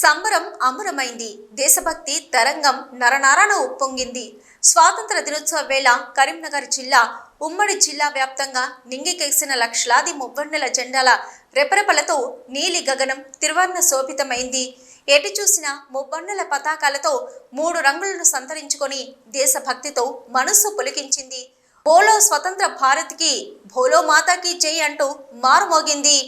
సంబరం అమరమైంది. దేశభక్తి తరంగం నరనారాన ఉప్పొంగింది. స్వాతంత్ర దినోత్సవ వేళ కరీంనగర్ జిల్లా ఉమ్మడి జిల్లా వ్యాప్తంగా నింగికేసిన లక్షలాది మువ్వన్నెల జెండాల రెపరెపలతో నీలి గగనం తిరువర్ణ శోభితమైంది. ఎటు చూసిన మువ్వన్నెల పతాకాలతో మూడు రంగులను సంతరించుకొని దేశభక్తితో మనస్సు పులికించింది. బోలో స్వతంత్ర భారత్కి భోలో మాతాకి జై అంటూ మారుమోగింది.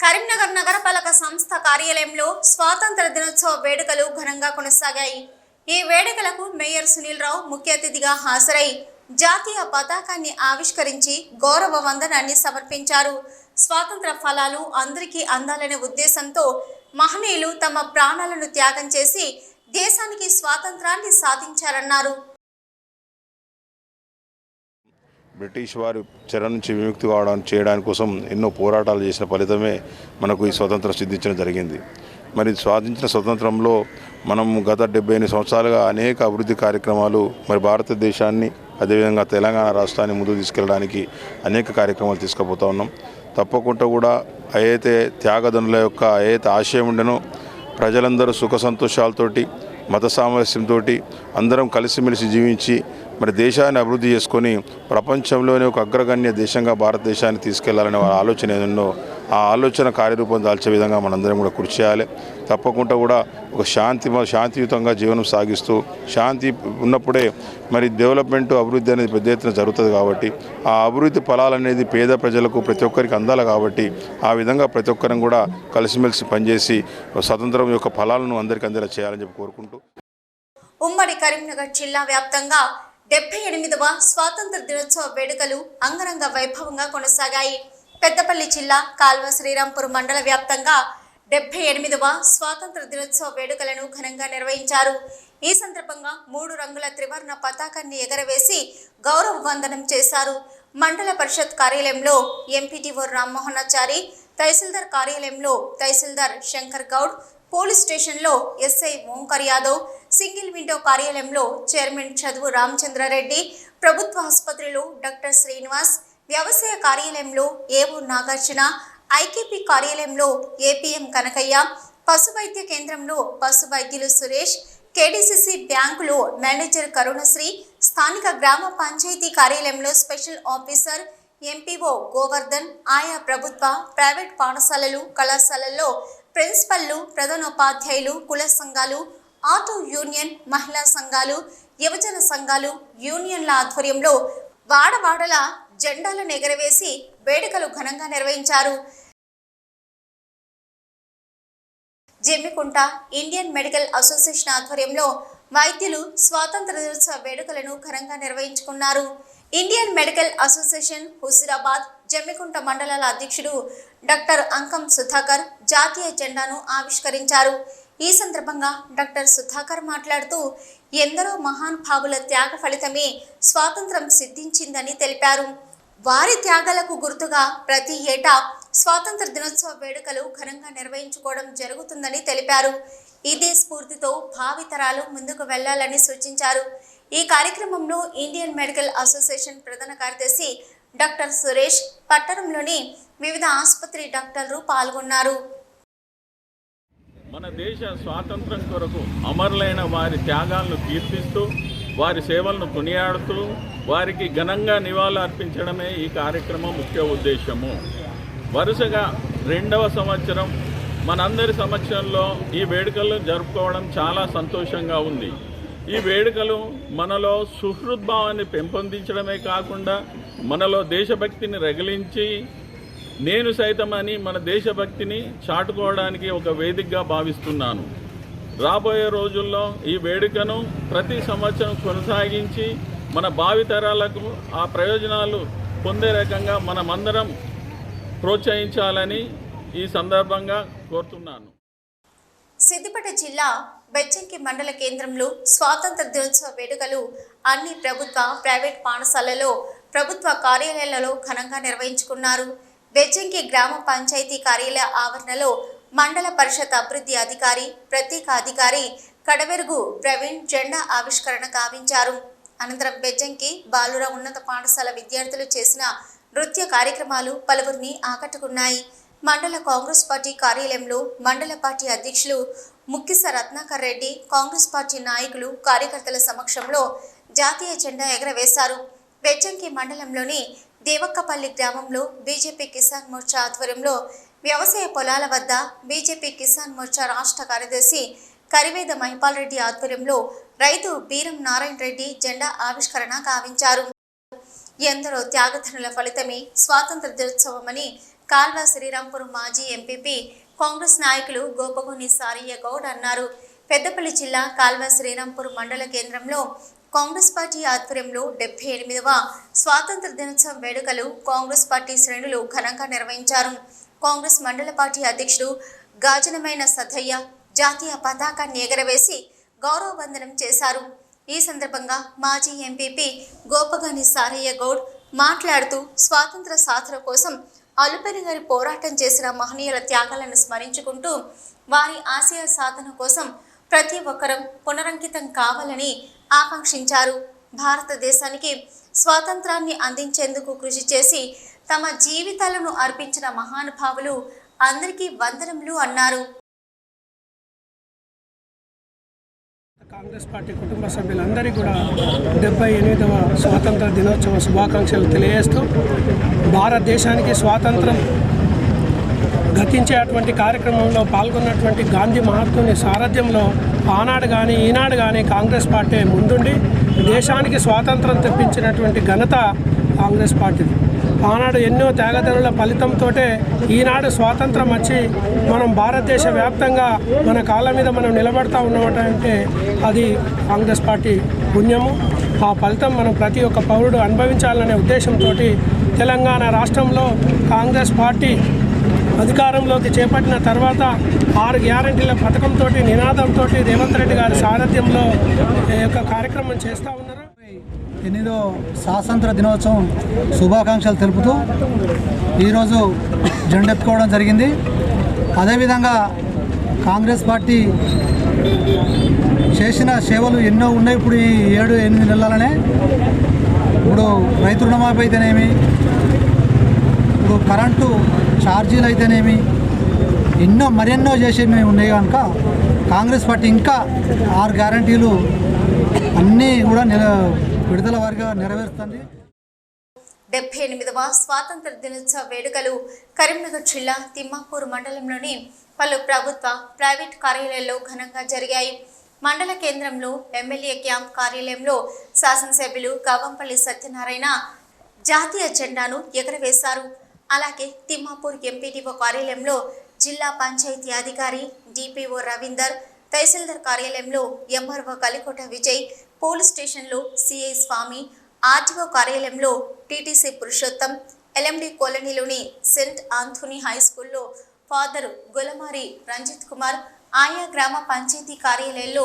కరీంనగర్ నగరపాలక సంస్థ కార్యాలయంలో స్వాతంత్ర దినోత్సవ వేడుకలు ఘనంగా కొనసాగాయి. ఈ వేడుకలకు మేయర్ సునీల్ రావు ముఖ్య అతిథిగా హాజరై జాతీయ పతాకాన్ని ఆవిష్కరించి గౌరవ వందనాన్ని సమర్పించారు. స్వాతంత్ర ఫలాలు అందరికీ అందాలనే ఉద్దేశంతో మహనీయులు తమ ప్రాణాలను త్యాగం చేసి దేశానికి స్వాతంత్రాన్ని సాధించారన్నారు. బ్రిటిష్ వారి చెర నుంచి విముక్తి కావడం చేయడానికి కోసం ఎన్నో పోరాటాలు చేసిన ఫలితమే మనకు ఈ స్వతంత్రం సిద్ధించడం జరిగింది. మరి స్వాధించిన స్వతంత్రంలో మనం గత డెబ్బై ఎనిమిది సంవత్సరాలుగా అనేక అభివృద్ధి కార్యక్రమాలు మరి భారతదేశాన్ని అదేవిధంగా తెలంగాణ రాష్ట్రాన్ని ముందుకు తీసుకెళ్ళడానికి అనేక కార్యక్రమాలు తీసుకుపోతా ఉన్నాం. తప్పకుండా కూడా ఏదైతే త్యాగదనుల యొక్క ఏదైతే ఆశయం ఉండెనో ప్రజలందరూ సుఖ సంతోషాలతోటి మత సామరస్యంతో అందరం కలిసిమెలిసి జీవించి మరి దేశాన్ని అభివృద్ధి చేసుకొని ప్రపంచంలోనే ఒక అగ్రగణ్య దేశంగా భారతదేశాన్ని తీసుకెళ్ళాలనే వారి ఆలోచన ఏదన్నో ఆ ఆలోచన కార్యరూపం దాల్చే విధంగా మనందరం కూడా కృషి చేయాలి. తప్పకుండా కూడా ఒక శాంతి శాంతియుతంగా జీవనం సాగిస్తూ శాంతి ఉన్నప్పుడే మరి డెవలప్మెంట్ అభివృద్ధి అనేది పెద్ద ఎత్తున జరుగుతుంది కాబట్టి ఆ అభివృద్ధి ఫలాలనేది పేద ప్రజలకు ప్రతి ఒక్కరికి అందాలి కాబట్టి ఆ విధంగా ప్రతి ఒక్కరం కూడా కలిసిమెలిసి పనిచేసి స్వతంత్రం యొక్క ఫలాలను అందరికీ అందేలా చేయాలని చెప్పి కోరుకుంటూ. ఉమ్మడి కరీంనగర్ జిల్లా వ్యాప్తంగా డెబ్బై ఎనిమిదవ స్వాతంత్ర దినోత్సవ వేడుకలు అంగరంగ వైభవంగా కొనసాగాయి. పెద్దపల్లి జిల్లా కాల్వ శ్రీరాంపూర్ మండల వ్యాప్తంగా డెబ్బై ఎనిమిదవ స్వాతంత్ర దినోత్సవ వేడుకలను ఘనంగా నిర్వహించారు. ఈ సందర్భంగా మూడు రంగుల త్రివర్ణ పతాకాన్ని ఎగరవేసి గౌరవ వందనం చేశారు. మండల పరిషత్ కార్యాలయంలో ఎంపీటీఓ రామ్మోహనాచారి తహసీల్దార్ కార్యాలయంలో తహసీల్దార్ శంకర్ గౌడ్ పోలీస్ స్టేషన్లో SI Omkar Yadav single window కార్యాలయంలో చైర్మన్ చదువు రామచంద్రారెడ్డి ప్రభుత్వ ఆసుపత్రిలో డాక్టర్ శ్రీనివాస్ వ్యవసాయ కార్యాలయంలో ఏవో నాగార్జున ఐకేపీ కార్యాలయంలో ఏపీఎం కనకయ్య పశు వైద్య కేంద్రంలో పశు వైద్యులు సురేష్ కేడీసీసీ బ్యాంకులో మేనేజర్ కరుణశ్రీ స్థానిక గ్రామ పంచాయతీ కార్యాలయంలో స్పెషల్ ఆఫీసర్ ఎంపీఓ గోవర్ధన్ ఆయా ప్రభుత్వ ప్రైవేట్ పాఠశాలలు కళాశాలల్లో ప్రిన్సిపల్లు ప్రధానోపాధ్యాయులు కుల సంఘాలు ఆటో యూనియన్ మహిళా సంఘాలు యువజన సంఘాలు యూనియన్ల ఆధ్వర్యంలో వాడవాడల జెండాలను ఎగరవేసి వేడుకలు ఘనంగా నిర్వహించారు. జమ్మికుంట ఇండియన్ మెడికల్ అసోసియేషన్ ఆధ్వర్యంలో వైద్యులు స్వాతంత్ర దినోత్సవ వేడుకలను ఘనంగా నిర్వహించుకున్నారు. Indian medical association Huzurabad Jammikunta మండలాల అధ్యక్షుడు డాక్టర్ అంకం సుధాకర్ జాతీయ జెండాను ఆవిష్కరించారు. ఈ సందర్భంగా డాక్టర్ సుధాకర్ మాట్లాడుతూ ఎందరో మహానుభావుల త్యాగ ఫలితమే స్వాతంత్రం సిద్ధించిందని తెలిపారు. వారి త్యాగాలకు గుర్తుగా ప్రతి ఏటా స్వాతంత్ర దినోత్సవ వేడుకలు ఘనంగా నిర్వహించుకోవడం జరుగుతుందని తెలిపారు. ఇదే స్ఫూర్తితో భావితరాలు ముందుకు వెళ్ళాలని సూచించారు. ఈ కార్యక్రమంలో ఇండియన్ మెడికల్ అసోసియేషన్ ప్రధాన కార్యదర్శి డాక్టర్ సురేష్ పట్టణంలోని వివిధ ఆసుపత్రి డాక్టర్లు పాల్గొన్నారు. మన దేశ స్వాతంత్రం కొరకు అమరులైన వారి త్యాగాలను కీర్తిస్తూ వారి సేవలను కొనియాడుతూ వారికి ఘనంగా నివాళులు అర్పించడమే ఈ కార్యక్రమం ముఖ్య ఉద్దేశము. వరుసగా రెండవ సంవత్సరం మనందరి సమక్షంలో ఈ వేడుకలు జరుపుకోవడం చాలా సంతోషంగా ఉంది. ఈ వేడుకలు మనలో సుహృద్భావాన్ని పెంపొందించడమే కాకుండా మనలో దేశభక్తిని రగిలించి నేను సైతం అని మన దేశభక్తిని చాటుకోవడానికి ఒక వేదికగా భావిస్తున్నాను. రాబోయే రోజుల్లో ఈ వేడుకను ప్రతి సంవత్సరం కొనసాగించి మన భావితరాలకు ఆ ప్రయోజనాలు పొందే రకంగా మనమందరం ప్రోత్సహించాలని ఈ సందర్భంగా కోరుతున్నాను. సిద్దిపేట జిల్లా బెచ్చంకి మండల కేంద్రంలో స్వాతంత్ర దినోత్సవ వేడుకలు అన్ని ప్రభుత్వ ప్రైవేట్ పాఠశాలలో ప్రభుత్వ కార్యాలయాలలో ఘనంగా నిర్వహించుకున్నారు. వెజ్జంకి గ్రామ పంచాయతీ కార్యాలయ ఆవరణలో మండల పరిషత్ అభివృద్ధి అధికారి ప్రత్యేక అధికారి కడవెరుగు ప్రవీణ్ జెండా ఆవిష్కరణ గావించారు. అనంతరం బెజ్జంకి బాలుర ఉన్నత పాఠశాల విద్యార్థులు చేసిన నృత్య కార్యక్రమాలు పలువురిని ఆకట్టుకున్నాయి. మండల కాంగ్రెస్ పార్టీ కార్యాలయంలో మండల పార్టీ అధ్యక్షులు ముక్కిస రత్నాకర్ రెడ్డి కాంగ్రెస్ పార్టీ నాయకులు కార్యకర్తల సమక్షంలో జాతీయ జెండా ఎగరవేశారు. బెజ్జంకి మండలంలోని దేవక్కపల్లి గ్రామంలో బీజేపీ కిసాన్ మోర్చా ఆధ్వర్యంలో వ్యవసాయ పొలాల వద్ద బీజేపీ కిసాన్ మోర్చా రాష్ట్ర కార్యదర్శి కరివేద మహిపాల్ రెడ్డి ఆధ్వర్యంలో రైతు బీరం నారాయణ రెడ్డి జెండా ఆవిష్కరణ గావించారు. ఎందరో త్యాగధనుల ఫలితమే స్వాతంత్ర దినోత్సవమని కాల్వ శ్రీరాంపురం మాజీ ఎంపీపీ కాంగ్రెస్ నాయకులు గోపగోని సారయ్య గౌడ్ అన్నారు. పెద్దపల్లి జిల్లా కాల్వ శ్రీరాంపురం మండల కేంద్రంలో కాంగ్రెస్ పార్టీ ఆధ్వర్యంలో డెబ్బై ఎనిమిదవ స్వాతంత్ర దినోత్సవం వేడుకలు కాంగ్రెస్ పార్టీ శ్రేణులు ఘనంగా నిర్వహించారు. కాంగ్రెస్ మండల పార్టీ అధ్యక్షుడు గాజనమైన సతయ్య జాతీయ పతాకాన్ని ఎగరవేసి గౌరవ వందనం చేశారు. ఈ సందర్భంగా మాజీ ఎంపీపీ గోపగాని సారయ్య గౌడ్ మాట్లాడుతూ స్వాతంత్ర సాధన కోసం అలుపెరి గారి పోరాటం చేసిన మహనీయుల త్యాగాలను స్మరించుకుంటూ వారి ఆశయ సాధన కోసం ప్రతి ఒక్కరం పునరంకితం కావాలని ఆకాంక్షించారు. భారతదేశానికి స్వాతంత్రాన్ని అందించేందుకు కృషి చేసి తమ జీవితాలను అర్పించిన మహానుభావులు అందరికీ వందనములు అన్నారు. కాంగ్రెస్ పార్టీ కుటుంబ సభ్యులందరికీ కూడా డెబ్బై ఎనిమిదవ స్వాతంత్ర దినోత్సవ శుభాకాంక్షలు తెలియజేస్తూ భారతదేశానికి స్వాతంత్రం గతించేటువంటి కార్యక్రమంలో పాల్గొన్నటువంటి గాంధీ మహాత్ముని సారథ్యంలో ఆనాడు కానీ ఈనాడు కానీ కాంగ్రెస్ పార్టీ ముందుండి దేశానికి స్వాతంత్రం తెప్పించినటువంటి ఘనత కాంగ్రెస్ పార్టీది. ఆనాడు ఎన్నో త్యాగదనుల ఫలితంతో ఈనాడు స్వాతంత్రం వచ్చి మనం భారతదేశ వ్యాప్తంగా మన కాళ్ళ మీద మనం నిలబడతా ఉన్నామంటే అది కాంగ్రెస్ పార్టీ పుణ్యము. ఆ ఫలితం మనం ప్రతి ఒక్క పౌరుడు అనుభవించాలనే ఉద్దేశంతో తెలంగాణ రాష్ట్రంలో కాంగ్రెస్ పార్టీ అధికారంలోకి చేపట్టిన తర్వాత ఆరు గ్యారంటీల పథకంతో నినాదంతో రేవంత్ రెడ్డి గారి సారథ్యంలో ఈ యొక్క కార్యక్రమం చేస్తూ ఉన్నారు? ఎనిమిదో స్వాతంత్ర దినోత్సవం శుభాకాంక్షలు తెలుపుతూ ఈరోజు జెండెత్తుకోవడం జరిగింది. అదేవిధంగా కాంగ్రెస్ పార్టీ చేసిన సేవలు ఎన్నో ఉన్నాయి. ఇప్పుడు ఈ ఏడు ఎనిమిది నెలలనే. ఇప్పుడు రైతు రుణమాఫీ అయితేనేమి కరెంటు ఛార్జీలు అయితేనేమి ఎన్నో మరెన్నో చేసేవి ఉన్నాయి కనుక కాంగ్రెస్ పార్టీ ఇంకా ఆరు గ్యారంటీలు అన్నీ కూడా నెల విడుదల వారిగా నెరవేరుస్తుంది. డెబ్బై ఎనిమిదవ స్వాతంత్ర దినోత్సవ వేడుకలు కరీంనగర్ జిల్లా తిమ్మాపూర్ మండలంలోని పలు ప్రభుత్వ ప్రైవేట్ కార్యాలయాల్లో ఘనంగా జరిగాయి. మండల కేంద్రంలో ఎమ్మెల్యే క్యాంప్ కార్యాలయంలో శాసనసభ్యులు గవంపల్లి సత్యనారాయణ జాతీయ జెండాను ఎగరవేశారు. అలాగే తిమ్మాపూర్ ఎంపీడీఓ కార్యాలయంలో జిల్లా పంచాయతీ అధికారి డిపిఓ రవీందర్ తహసీల్దార్ కార్యాలయంలో ఎంఆర్ఓ కలికోట విజయ్ పోలీస్ స్టేషన్లో సిఐ స్వామి ఆర్టీఓ కార్యాలయంలో టీటీసీ పురుషోత్తం ఎల్ఎండి కాలనీలోని సెంట్ ఆంథోనీ హై స్కూల్లో ఫాదర్ గులమారి రంజిత్ కుమార్ ఆయా గ్రామ పంచాయతీ కార్యాలయాల్లో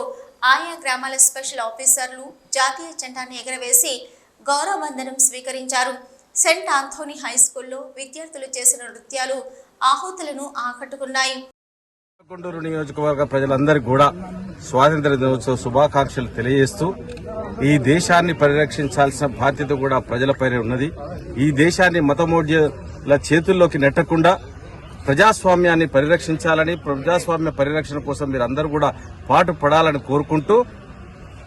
ఆయా గ్రామాల స్పెషల్ ఆఫీసర్లు జాతీయ జెండాను ఎగరవేసి గౌరవ వందనం స్వీకరించారు. సెంట్ ఆంథోనీ హై స్కూల్లో విద్యార్థులు చేసిన నృత్యాలు ఆహుతులను ఆకట్టుకున్నాయి. గుంటూరు నియోజకవర్గ ప్రజలందరికీ కూడా స్వాతంత్ర దినోత్సవ శుభాకాంక్షలు తెలియజేస్తూ ఈ దేశాన్ని పరిరక్షించాల్సిన బాధ్యత కూడా ప్రజలపైనే ఉన్నది. ఈ దేశాన్ని మతమోడ్యుల చేతుల్లోకి నెట్టకుండా ప్రజాస్వామ్యాన్ని పరిరక్షించాలని ప్రజాస్వామ్య పరిరక్షణ కోసం మీరు అందరూ కూడా పాటు పడాలని కోరుకుంటూ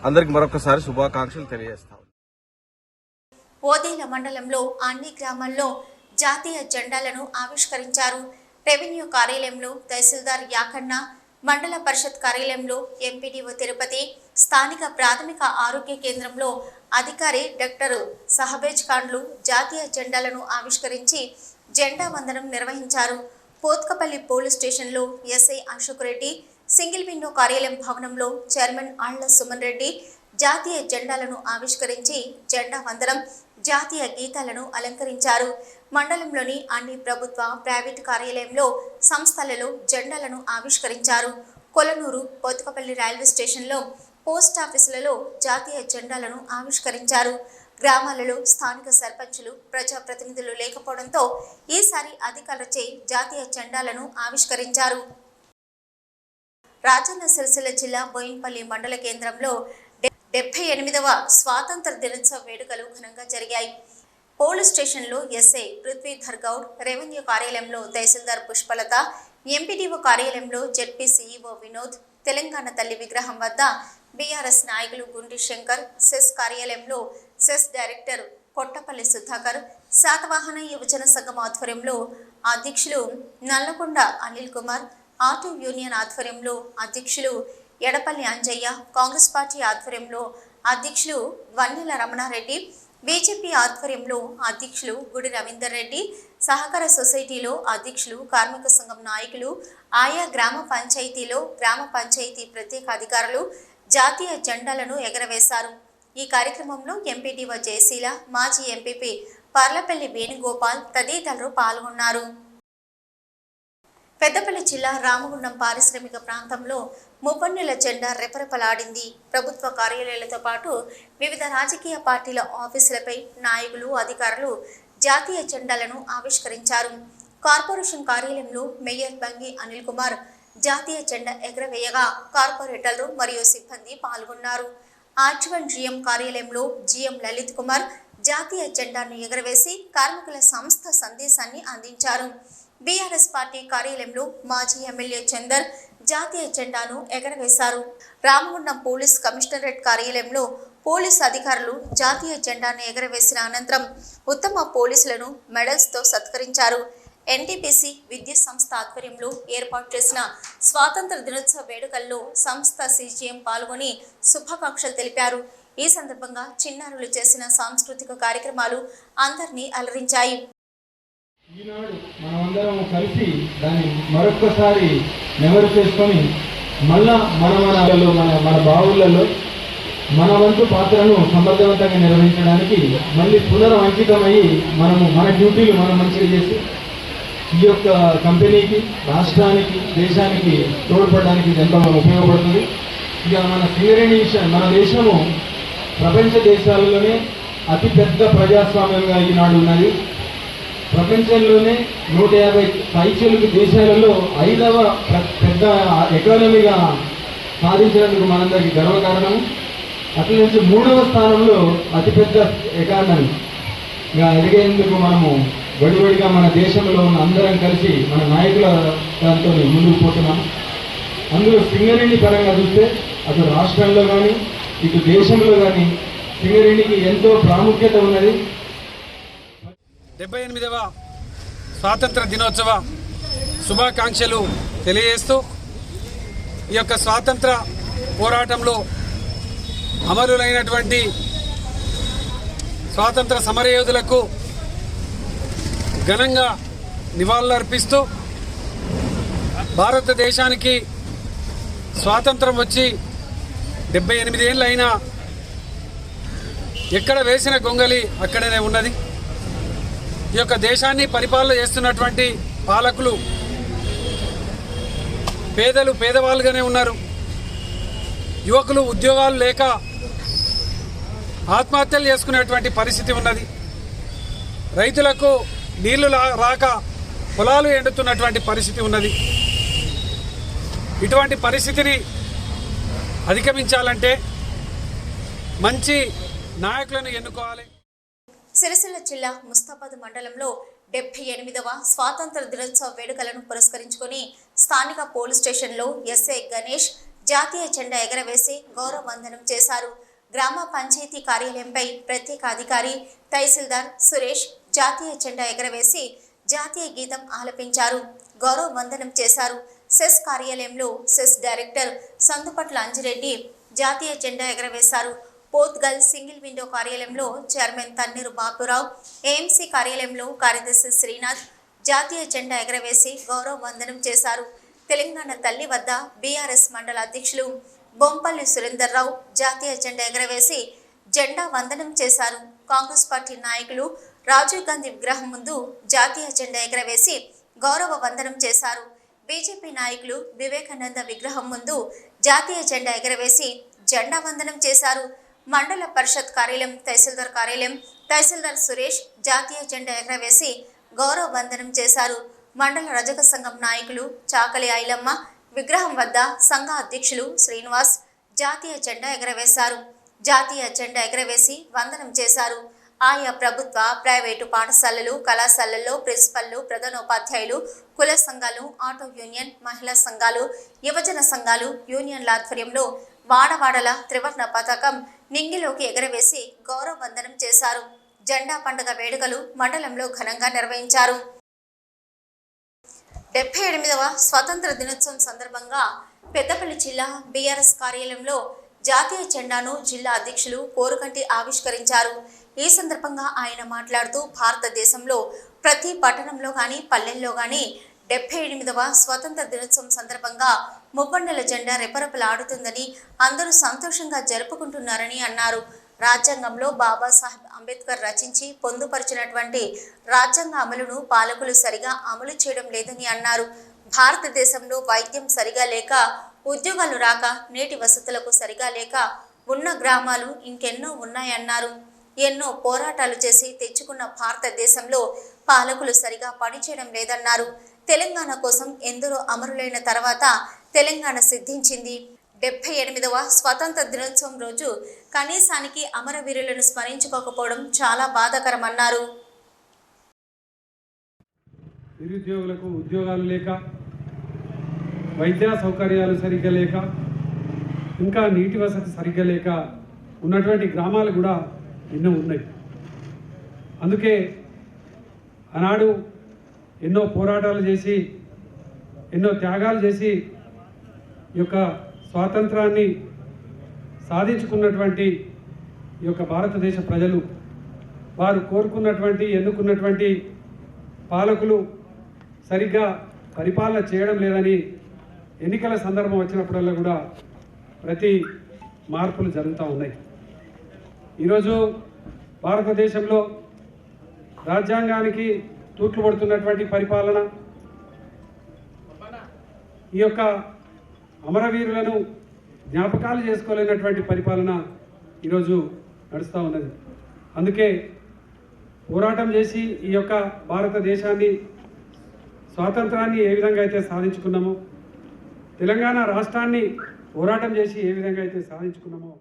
అందరికి మరొకసారి శుభాకాంక్షలు తెలియజేస్తాం. ఓదేల మండలంలో అన్ని గ్రామాల్లో జాతీయ జెండాలను ఆవిష్కరించారు. రెవెన్యూ కార్యాలయంలో తహసీల్దార్ యాకన్న మండల పరిషత్ కార్యాలయంలో ఎంపీడీఓ తిరుపతి స్థానిక ప్రాథమిక ఆరోగ్య కేంద్రంలో అధికారి డాక్టర్ సహబేజ్ ఖాన్లు జాతీయ జెండాలను ఆవిష్కరించి జెండా వందనం నిర్వహించారు. పోత్కపల్లి పోలీస్ స్టేషన్లో SI Ashok Reddy single window కార్యాలయం భవనంలో చైర్మన్ ఆళ్ళ సుమన్ రెడ్డి జాతీయ జెండాలను ఆవిష్కరించి జెండా వందనం జాతీయ గీతాలను అలంకరించారు. మండలంలోని అన్ని ప్రభుత్వ ప్రైవేటు కార్యాలయంలో సంస్థలలో జెండాలను ఆవిష్కరించారు. కొలనూరు పోతుకపల్లి రైల్వే స్టేషన్లో పోస్ట్ ఆఫీసులలో జాతీయ జెండాలను ఆవిష్కరించారు. గ్రామాలలో స్థానిక సర్పంచులు ప్రజాప్రతినిధులు లేకపోవడంతో ఈసారి అధికారులచే జాతీయ జెండాలను ఆవిష్కరించారు. రాజన్న సిరిసిల్ల జిల్లా బోయిన్పల్లి మండల కేంద్రంలో డెబ్బై ఎనిమిదవ స్వాతంత్ర దినోత్సవ వేడుకలు ఘనంగా జరిగాయి. పోలీస్ స్టేషన్లో ఎస్ఐ పృథ్వీధర్ గౌడ్ రెవెన్యూ కార్యాలయంలో తహసీల్దార్ పుష్పలత ఎంపీడీఓ కార్యాలయంలో జెడ్పీ సీఈఓ వినోద్ తెలంగాణ తల్లి విగ్రహం వద్ద బీఆర్ఎస్ నాయకులు గుండి శంకర్ సెస్ కార్యాలయంలో సెస్ డైరెక్టర్ కొట్టపల్లి సుధాకర్ శాతవాహన యువజన సంఘం ఆధ్వర్యంలో అధ్యక్షులు నల్లకొండ అనిల్ కుమార్ ఆటో యూనియన్ ఆధ్వర్యంలో అధ్యక్షులు ఎడపల్లి అంజయ్య కాంగ్రెస్ పార్టీ ఆధ్వర్యంలో అధ్యక్షులు వన్నెల రమణారెడ్డి బీజేపీ ఆధ్వర్యంలో అధ్యక్షులు గుడి రవీందర్ రెడ్డి సహకార సొసైటీలో అధ్యక్షులు కార్మిక సంఘం నాయకులు ఆయా గ్రామ పంచాయతీలో గ్రామ పంచాయతీ ప్రత్యేక అధికారులు జాతీయ జెండాలను ఎగరవేశారు. ఈ కార్యక్రమంలో ఎంపీటీఓ జయశీల మాజీ ఎంపీపీ పర్లపల్లి వేణుగోపాల్ తదితరులు పాల్గొన్నారు. పెద్దపల్లి జిల్లా రామగుండం పారిశ్రామిక ప్రాంతంలో ముప్పన్నెల జెండా రెపరెపలాడింది. ప్రభుత్వ కార్యాలయాలతో పాటు వివిధ రాజకీయ పార్టీల ఆఫీసులపై నాయకులు అధికారులు జాతీయ జెండాలను ఆవిష్కరించారు. కార్పొరేషన్ కార్యాలయంలో మేయర్ బంగి అనిల్ కుమార్ జాతీయ జెండా ఎగరవేయగా కార్పొరేటర్లు మరియు సిబ్బంది పాల్గొన్నారు. ఆర్చివన్ జిఎం కార్యాలయంలో జిఎం లలిత్ కుమార్ జాతీయ జెండాను ఎగరవేసి కార్మికుల సంస్థ సందేశాన్ని అందించారు. బీఆర్ఎస్ పార్టీ కార్యాలయంలో మాజీ ఎమ్మెల్యే చందర్ జాతీయ జెండాను ఎగరవేశారు. రామగుండం పోలీస్ కమిషనరేట్ కార్యాలయంలో పోలీస్ అధికారులు జాతీయ జెండాను ఎగరవేసిన అనంతరం ఉత్తమ పోలీసులను మెడల్స్తో సత్కరించారు. ఎన్టీపీసీ విద్యుత్ సంస్థ ఆధ్వర్యంలో ఏర్పాటు చేసిన స్వాతంత్ర దినోత్సవ వేడుకల్లో సంస్థ సీజీఎం పాల్గొని శుభాకాంక్షలు తెలిపారు. ఈ సందర్భంగా చిన్నారులు చేసిన సాంస్కృతిక కార్యక్రమాలు అందరినీ అలరించాయి. ఈనాడు మనమందరం కలిసి దాన్ని మరొక్కసారి నెమరు చేసుకొని మళ్ళా మన మనలో మన మన బావులలో మన వంతు పాత్రను సమర్థవంతంగా నిర్వహించడానికి మళ్ళీ పునరంకితమయ్యి మనము మన డ్యూటీలు మనం మంచిగా చేసి ఈ యొక్క కంపెనీకి రాష్ట్రానికి దేశానికి తోడ్పడడానికి ఇది ఎంతో ఉపయోగపడుతుంది. ఇక మన సింగరేణి విషయం మన దేశము ప్రపంచ దేశాలలోనే అతిపెద్ద ప్రజాస్వామ్యంగా ఈనాడు ఉన్నది. ప్రపంచంలోనే నూట యాభై పైచలుగు దేశాలలో ఐదవ పెద్ద ఎకానమీగా సాధించినందుకు మనందరికీ గర్వకారణం అట్ల నుంచి మూడవ స్థానంలో అతిపెద్ద ఎకానమీ ఇక ఎదిగేందుకు మనము వడివడిగా మన దేశంలో ఉన్న అందరం కలిసి మన నాయకుల దాంతో ముందుకు పోతున్నాం. అందులో సింగరేణి పరంగా చూస్తే అటు రాష్ట్రంలో కానీ ఇటు దేశంలో కానీ సింగరేణికి ఎంతో ప్రాముఖ్యత ఉన్నది. డెబ్బై ఎనిమిదవ స్వాతంత్ర దినోత్సవ శుభాకాంక్షలు తెలియజేస్తూ ఈ యొక్క స్వాతంత్ర పోరాటంలో అమరులైనటువంటి స్వాతంత్ర సమరయోధులకు ఘనంగా నివాళులర్పిస్తూ భారతదేశానికి స్వాతంత్రం వచ్చి డెబ్బై ఎనిమిది అయినా ఎక్కడ వేసిన గొంగలి అక్కడనే ఉన్నది. ఈ యొక్క దేశాన్ని పరిపాలన చేస్తున్నటువంటి పాలకులు పేదలు పేదవాళ్ళుగానే ఉన్నారు. యువకులు ఉద్యోగాలు లేక ఆత్మహత్యలు చేసుకునేటువంటి పరిస్థితి ఉన్నది. రైతులకు నీళ్ళు రాక పొలాలు ఎండుతున్నటువంటి పరిస్థితి ఉన్నది. ఇటువంటి పరిస్థితిని అధిగమించాలంటే మంచి నాయకులను ఎన్నుకోవాలి. సిరిసిల్ల జిల్లా ముస్తాబాద్ మండలంలో డెబ్బై ఎనిమిదవ స్వాతంత్ర దినోత్సవ వేడుకలను పురస్కరించుకొని స్థానిక పోలీస్ స్టేషన్లో ఎస్ఐ గణేష్ జాతీయ జెండా ఎగరవేసి గౌరవ వందనం చేశారు. గ్రామ పంచాయతీ కార్యాలయంపై ప్రత్యేక అధికారి తహసీల్దార్ సురేష్ జాతీయ జెండా ఎగరవేసి జాతీయ గీతం ఆలపించారు. గౌరవ వందనం చేశారు. సెస్ కార్యాలయంలో సెస్ డైరెక్టర్ సందుపట్ల అంజిరెడ్డి జాతీయ జెండా ఎగరవేశారు. పోత్గల్ సింగిల్ విండో కార్యాలయంలో చైర్మన్ తన్నీరు బాపురావు ఏఎంసీ కార్యాలయంలో కార్యదర్శి శ్రీనాథ్ జాతీయ జెండా ఎగరవేసి గౌరవ వందనం చేశారు. తెలంగాణ తల్లి వద్ద బీఆర్ఎస్ మండల అధ్యక్షులు బొంపల్లి సురేందర్రావు జాతీయ జెండా ఎగరవేసి జెండా వందనం చేశారు. కాంగ్రెస్ పార్టీ నాయకులు రాజీవ్ గాంధీ విగ్రహం ముందు జాతీయ జెండా ఎగరవేసి గౌరవ వందనం చేశారు. బీజేపీ నాయకులు వివేకానంద విగ్రహం ముందు జాతీయ జెండా ఎగరవేసి జెండా వందనం చేశారు. మండల పరిషత్ కార్యాలయం తహసీల్దార్ కార్యాలయం తహసీల్దార్ సురేష్ జాతీయ జెండా ఎగరవేసి గౌరవ వందనం చేశారు. మండల రజక సంఘం నాయకులు చాకలి ఐలమ్మ విగ్రహం వద్ద సంఘ అధ్యక్షులు శ్రీనివాస్ జాతీయ జెండా ఎగరవేశారు. జాతీయ జెండా ఎగరవేసి వందనం చేశారు. ఆయా ప్రభుత్వ ప్రైవేటు పాఠశాలలు కళాశాలల్లో ప్రిన్సిపల్లు ప్రధానోపాధ్యాయులు కుల సంఘాలు ఆటో యూనియన్ మహిళా సంఘాలు యువజన సంఘాలు యూనియన్ల ఆధ్వర్యంలో వాడవాడల త్రివర్ణ పతాకం నింగిలోకి ఎగరవేసి గౌరవ వందనం చేశారు. జెండా పండుగ వేడుకలు మండలంలో ఘనంగా నిర్వహించారు. డెబ్బై ఎనిమిదవ స్వతంత్ర దినోత్సవం సందర్భంగా పెద్దపల్లి జిల్లా బీఆర్ఎస్ కార్యాలయంలో జాతీయ జెండాను జిల్లా అధ్యక్షులు కోరుకంటి ఆవిష్కరించారు. ఈ సందర్భంగా ఆయన మాట్లాడుతూ భారతదేశంలో ప్రతి పట్టణంలో కానీ పల్లెల్లో కానీ డెబ్బై ఎనిమిదవ స్వతంత్ర దినోత్సవం సందర్భంగా మువ్వన్నెల జెండా రెపరెపలాడుతుందని అందరూ సంతోషంగా జరుపుకుంటున్నారని అన్నారు. రాజ్యాంగంలో బాబాసాహెబ్ అంబేద్కర్ రచించి పొందుపరిచినటువంటి రాజ్యాంగ అమలును పాలకులు సరిగా అమలు చేయడం లేదని అన్నారు. భారతదేశంలో వైద్యం సరిగా లేక ఉద్యోగాలు రాక నేటి వసతులకు సరిగా లేక ఉన్న గ్రామాలు ఇంకెన్నో ఉన్నాయన్నారు. ఎన్నో పోరాటాలు చేసి తెచ్చుకున్న భారతదేశంలో పాలకులు సరిగా పనిచేయడం లేదన్నారు. తెలంగాణ కోసం ఎందరో అమరులైన తర్వాత తెలంగాణ సిద్ధించింది. డెబ్బై ఎనిమిదవ స్వతంత్ర దినోత్సవం రోజు కనీసానికి అమరవీరులను స్మరించుకోకపోవడం చాలా బాధాకరమన్నారు. నిరుద్యోగులకు ఉద్యోగాలు లేక వైద్య సౌకర్యాలు సరిగ్గా లేక ఇంకా నీటి వసతి సరిగ్గా లేక ఉన్నటువంటి గ్రామాలు కూడా ఎన్నో ఉన్నాయి. అందుకే ఆనాడు ఎన్నో పోరాటాలు చేసి ఎన్నో త్యాగాలు చేసి ఈ యొక్క స్వాతంత్రాన్ని సాధించుకున్నటువంటి ఈ యొక్క భారతదేశ ప్రజలు వారు కోరుకున్నటువంటి ఎన్నుకున్నటువంటి పాలకులు సరిగ్గా పరిపాలన చేయడం లేదని ఎన్నికల సందర్భం వచ్చినప్పుడల్లా కూడా ప్రతి మార్పులు జరుగుతూ ఉన్నాయి. ఈరోజు భారతదేశంలో రాజ్యాంగానికి తూట్లు పడుతున్నటువంటి పరిపాలన ఈ యొక్క అమరవీరులను జ్ఞాపకాలు చేసుకోలేనటువంటి పరిపాలన ఈరోజు నడుస్తూ ఉన్నది. అందుకే పోరాటం చేసి ఈ యొక్క భారతదేశాన్ని స్వాతంత్రాన్ని ఏ విధంగా అయితే సాధించుకున్నామో తెలంగాణ రాష్ట్రాన్ని పోరాటం చేసి ఏ విధంగా అయితే సాధించుకున్నామో